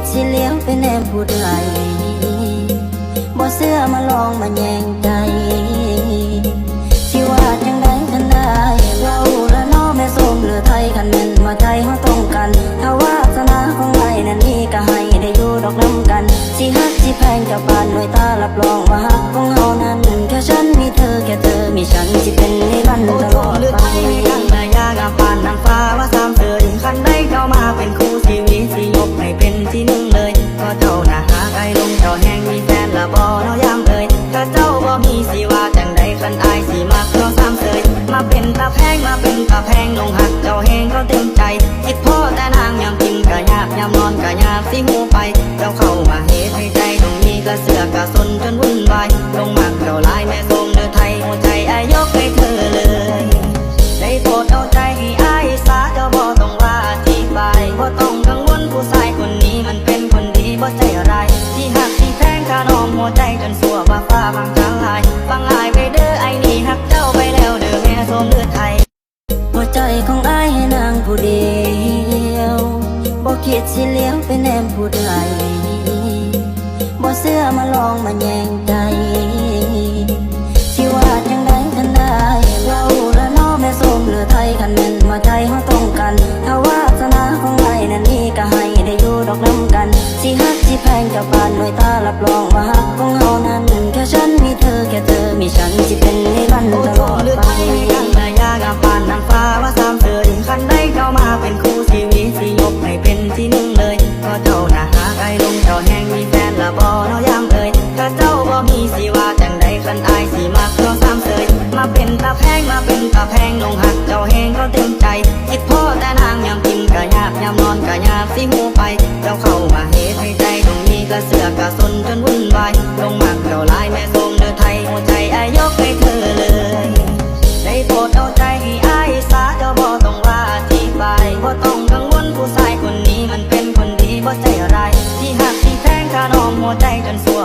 ดสิเลี้ยวไปแนมผู้ใดบ่เสื้อมาลองมาแย่งใจที่ว่าจังไดกันได้เราละน้อแม่ส้มเหลือไทยกันแม่นมาไทยเฮาต้องกันถ้าวาสนาของไอ้นั่นนี่ก็ให้ได้อยู่ดอกน้ำกันสิฮักสิแพงกับบ้านหน่วยตารับรองว่าฮัก เป็นตาแพงมาเป็นตาแพงลงหักเจ้าแหงก็เต็มใจคิดพ่อแต่นางยามกินกะยากยามนอนกะยากสิหูไป เจ้าเข้ามาเหตุให้ใจตรงนี้ก็เสือกกะสนจนวุ่ คิดสิเลี้ยวไปแนมผู้ใดบ่เสื้อมาลองมาแย่งใจที่ว่าจังไดกันได้เว้าละน้อแม่ส้มเหลือไทยกันแม่นมาไทยเฮาต้องกัน ถ้าวาสนาของไรนั่นนี่ก็ให้ได้อยู่ดอกน้ำกัน สิฮักสิแพงกับปานหน่วยตารับรอง ละแพงมาเป็นตะแพงลงหักเจ้าแหงก็เต็มใจคิดพ่อแต่นางยามกินกะยาบยามนอนกะยาบสิหูไป เจ้าเข้ามาเหตุให้ใจตรงนี้กะเสือกระสนจนวุ่นวายลงหมักเจ้าลายแม่ทรงเดือไทยหัวใจอายกให้เธอเลยได้โปรดเอาใจอ้ายสาเจ้าบ่ต้องว่าที่ไปบ่ต้องกังวลผู้ชายคนนี้มันเป็นคนดีบ่ใจอะไรที่หักที่แพงขานอมหัวใจจนสว